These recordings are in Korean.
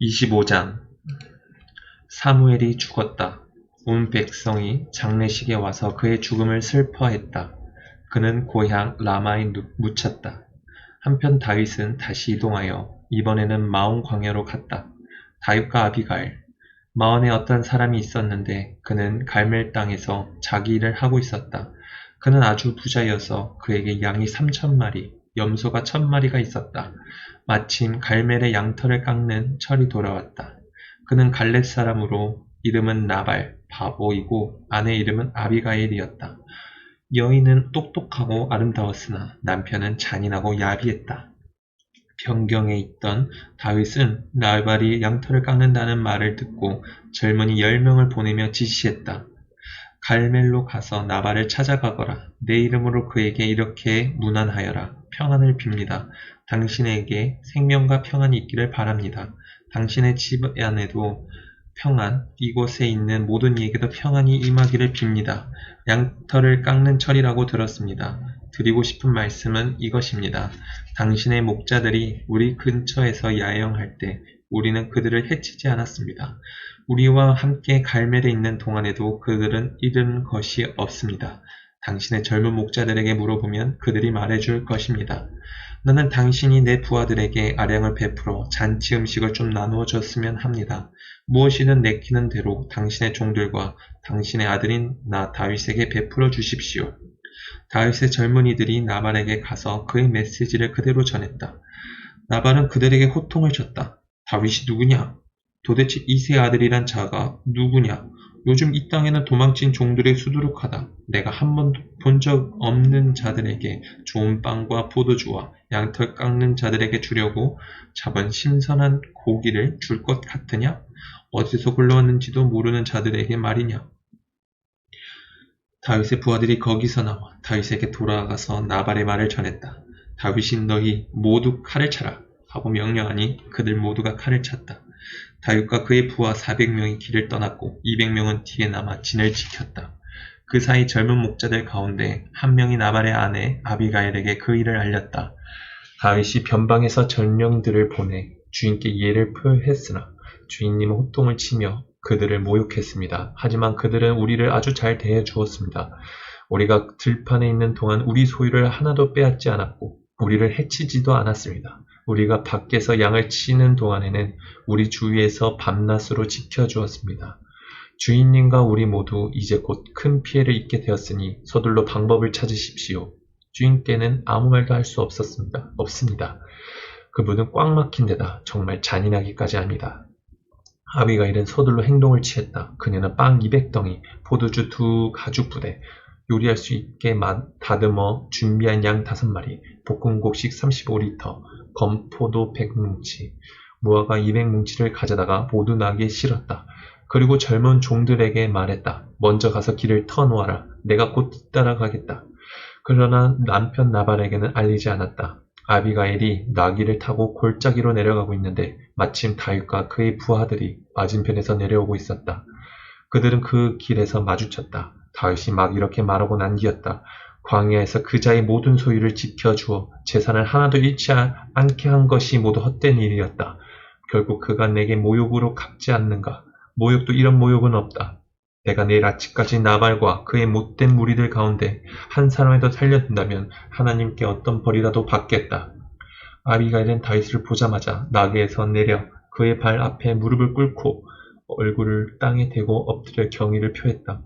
25장 사무엘이 죽었다. 온 백성이 장례식에 와서 그의 죽음을 슬퍼했다. 그는 고향 라마에 누- 묻혔다. 한편 다윗은 다시 이동하여 이번에는 마온 광야로 갔다. 다윗과 아비가일 마온에 어떤 사람이 있었는데 그는 갈멜 땅에서 자기 일을 하고 있었다. 그는 아주 부자여서 그에게 양이 삼천 마리, 염소가 천 마리가 있었다. 마침 갈멜의 양털을 깎는 철이 돌아왔다. 그는 갈렙 사람으로 이름은 나발, 바보이고 아내 이름은 아비가일이었다. 여인은 똑똑하고 아름다웠으나 남편은 잔인하고 야비했다. 변경에 있던 다윗은 나발이 양털을 깎는다는 말을 듣고 젊은이 열 명을 보내며 지시했다. 갈멜로 가서 나발을 찾아가거라. 내 이름으로 그에게 이렇게 문안하여라. 평안을 빕니다. 당신에게 생명과 평안이 있기를 바랍니다. 당신의 집 안에도 평안, 이곳에 있는 모든 이에게도 평안이 임하기를 빕니다. 양털을 깎는 철이라고 들었습니다. 드리고 싶은 말씀은 이것입니다. 당신의 목자들이 우리 근처에서 야영할 때 우리는 그들을 해치지 않았습니다. 우리와 함께 갈멜에 있는 동안에도 그들은 잃은 것이 없습니다. 당신의 젊은 목자들에게 물어보면 그들이 말해줄 것입니다. 나는 당신이 내 부하들에게 아량을 베풀어 잔치 음식을 좀 나누어 줬으면 합니다. 무엇이든 내키는 대로 당신의 종들과 당신의 아들인 나 다윗에게 베풀어 주십시오. 다윗의 젊은이들이 나발에게 가서 그의 메시지를 그대로 전했다. 나발은 그들에게 호통을 줬다. 다윗이 누구냐? 도대체 이세 아들이란 자가 누구냐? 요즘 이 땅에는 도망친 종들의 수두룩하다. 내가 한 번도 본 적 없는 자들에게 좋은 빵과 포도주와 양털 깎는 자들에게 주려고 잡은 신선한 고기를 줄 것 같으냐? 어디서 굴러왔는지도 모르는 자들에게 말이냐? 다윗의 부하들이 거기서 나와 다윗에게 돌아가서 나발의 말을 전했다. 다윗이 너희 모두 칼을 차라 하고 명령하니 그들 모두가 칼을 찼다. 다윗과 그의 부하 400명이 길을 떠났고 200명은 뒤에 남아 진을 지켰다. 그 사이 젊은 목자들 가운데 한 명이 나발의 아내 아비가일에게 그 일을 알렸다. 다윗이 변방에서 전령들을 보내 주인께 예를 표했으나 주인님은 호통을 치며 그들을 모욕했습니다. 하지만 그들은 우리를 아주 잘 대해 주었습니다. 우리가 들판에 있는 동안 우리 소유를 하나도 빼앗지 않았고 우리를 해치지도 않았습니다. 우리가 밖에서 양을 치는 동안에는 우리 주위에서 밤낮으로 지켜주었습니다. 주인님과 우리 모두 이제 곧 큰 피해를 입게 되었으니 서둘러 방법을 찾으십시오. 주인께는 아무 말도 할 수 없었습니다. 없습니다. 그분은 꽉 막힌 데다 정말 잔인하기까지 합니다. 아비가일은 서둘러 행동을 취했다. 그녀는 빵 200덩이, 포도주 두 가죽 부대, 요리할 수 있게 마- 다듬어 준비한 양 5마리, 볶은 곡식 35리터, 건포도 100뭉치, 무화과 200뭉치를 가져다가 모두 나귀에 실었다. 그리고 젊은 종들에게 말했다. 먼저 가서 길을 터놓아라. 내가 곧 뒤따라가겠다. 그러나 남편 나발에게는 알리지 않았다. 아비가일이 나귀를 타고 골짜기로 내려가고 있는데 마침 다윗과 그의 부하들이 맞은편에서 내려오고 있었다. 그들은 그 길에서 마주쳤다. 다윗이 막 이렇게 말하고 난뒤었다. 광야에서 그자의 모든 소유를 지켜주어 재산을 하나도 잃지 않게 한 것이 모두 헛된 일이었다. 결국 그가 내게 모욕으로 갚지 않는가? 모욕도 이런 모욕은 없다. 내가 내일 아침까지 나발과 그의 못된 무리들 가운데 한 사람이라도 살려둔다면 하나님께 어떤 벌이라도 받겠다. 아비가일은 다윗을 보자마자 나귀에서 내려 그의 발 앞에 무릎을 꿇고 얼굴을 땅에 대고 엎드려 경의를 표했다.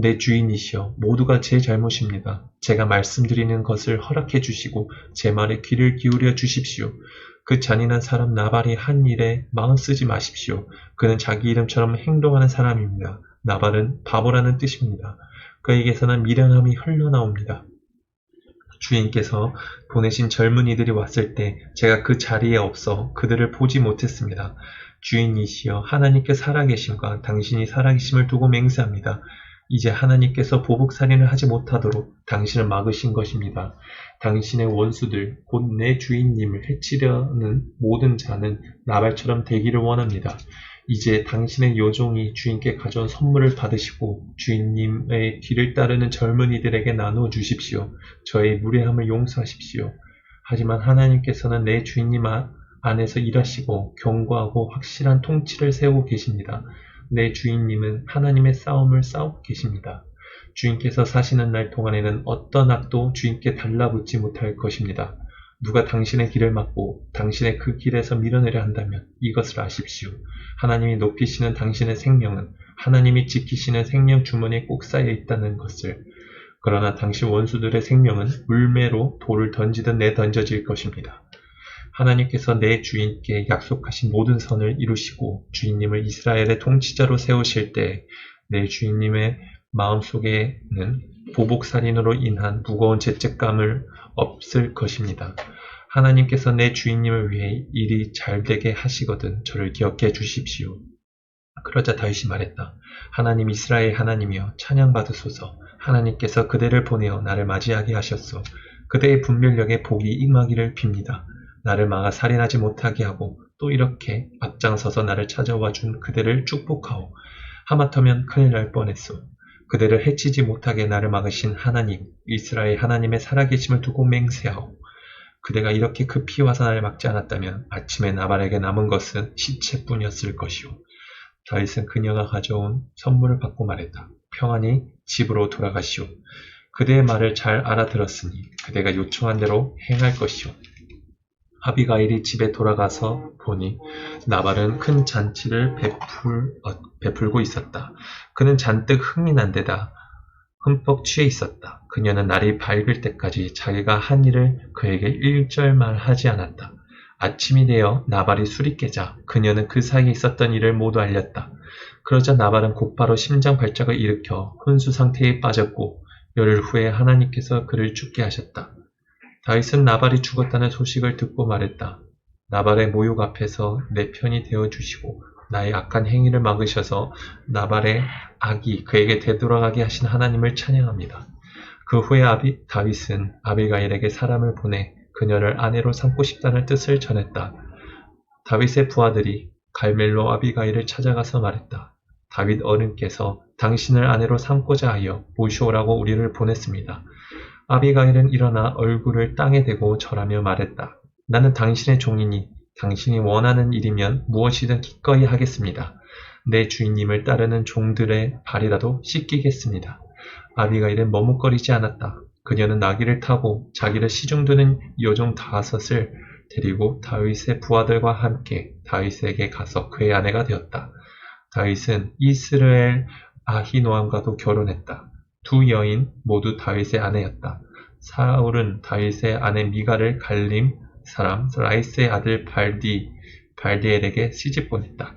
내 주인이시여 모두가 제 잘못입니다. 제가 말씀드리는 것을 허락해 주시고 제 말에 귀를 기울여 주십시오. 그 잔인한 사람 나발이 한 일에 마음 쓰지 마십시오. 그는 자기 이름처럼 행동하는 사람입니다. 나발은 바보라는 뜻입니다. 그에게서는 미련함이 흘러나옵니다. 주인께서 보내신 젊은이들이 왔을 때 제가 그 자리에 없어 그들을 보지 못했습니다. 주인이시여 하나님께 살아계심과 당신이 살아계심을 두고 맹세합니다. 이제 하나님께서 보복살인을 하지 못하도록 당신을 막으신 것입니다. 당신의 원수들, 곧 내 주인님을 해치려는 모든 자는 나발처럼 되기를 원합니다. 이제 당신의 요종이 주인께 가져온 선물을 받으시고 주인님의 뒤를 따르는 젊은이들에게 나누어 주십시오. 저의 무례함을 용서하십시오. 하지만 하나님께서는 내 주인님 아- 안에서 일하시고 견고하고 확실한 통치를 세우고 계십니다. 내 주인님은 하나님의 싸움을 싸우고 계십니다. 주인께서 사시는 날 동안에는 어떤 악도 주인께 달라붙지 못할 것입니다. 누가 당신의 길을 막고 당신의 그 길에서 밀어내려 한다면 이것을 아십시오. 하나님이 높이시는 당신의 생명은 하나님이 지키시는 생명 주머니에 꼭 쌓여 있다는 것을 그러나 당신 원수들의 생명은 물매로 돌을 던지듯 내던져질 것입니다. 하나님께서 내 주인께 약속하신 모든 선을 이루시고 주인님을 이스라엘의 통치자로 세우실 때 내 주인님의 마음속에는 보복살인으로 인한 무거운 죄책감을 없을 것입니다. 하나님께서 내 주인님을 위해 일이 잘 되게 하시거든 저를 기억해 주십시오. 그러자 다윗이 말했다. 하나님 이스라엘 하나님이여 찬양 받으소서. 하나님께서 그대를 보내어 나를 맞이하게 하셨소. 그대의 분별력에 복이 임하기를 빕니다. 나를 막아 살인하지 못하게 하고 또 이렇게 앞장서서 나를 찾아와 준 그대를 축복하오. 하마터면 큰일 날 뻔했소. 그대를 해치지 못하게 나를 막으신 하나님, 이스라엘 하나님의 살아계심을 두고 맹세하오. 그대가 이렇게 급히 와서 나를 막지 않았다면 아침에 나발에게 남은 것은 시체뿐이었을 것이오. 다윗은 그녀가 가져온 선물을 받고 말했다. 평안히 집으로 돌아가시오. 그대의 말을 잘 알아들었으니 그대가 요청한 대로 행할 것이오. 아비가일이 집에 돌아가서 보니 나발은 큰 잔치를 베풀, 어, 베풀고 있었다. 그는 잔뜩 흥이 난 데다 흠뻑 취해 있었다. 그녀는 날이 밝을 때까지 자기가 한 일을 그에게 일절말 하지 않았다. 아침이 되어 나발이 술이 깨자 그녀는 그 사이에 있었던 일을 모두 알렸다. 그러자 나발은 곧바로 심장 발작을 일으켜 혼수 상태에 빠졌고 열흘 후에 하나님께서 그를 죽게 하셨다. 다윗은 나발이 죽었다는 소식을 듣고 말했다. 나발의 모욕 앞에서 내 편이 되어 주시고 나의 악한 행위를 막으셔서 나발의 악이 그에게 되돌아가게 하신 하나님을 찬양합니다. 그 후에 아비, 다윗은 아비가일에게 사람을 보내 그녀를 아내로 삼고 싶다는 뜻을 전했다. 다윗의 부하들이 갈멜로 아비가일을 찾아가서 말했다. 다윗 어른께서 당신을 아내로 삼고자 하여 모시오라고 우리를 보냈습니다. 아비가일은 일어나 얼굴을 땅에 대고 절하며 말했다. 나는 당신의 종이니 당신이 원하는 일이면 무엇이든 기꺼이 하겠습니다. 내 주인님을 따르는 종들의 발이라도 씻기겠습니다. 아비가일은 머뭇거리지 않았다. 그녀는 나귀를 타고 자기를 시중드는 여종 다섯을 데리고 다윗의 부하들과 함께 다윗에게 가서 그의 아내가 되었다. 다윗은 이스라엘 아히노암과도 결혼했다. 두 여인 모두 다윗의 아내였다. 사울은 다윗의 아내 미가를 갈림 사람 라이스의 아들 발디 발디엘에게 시집 보냈다.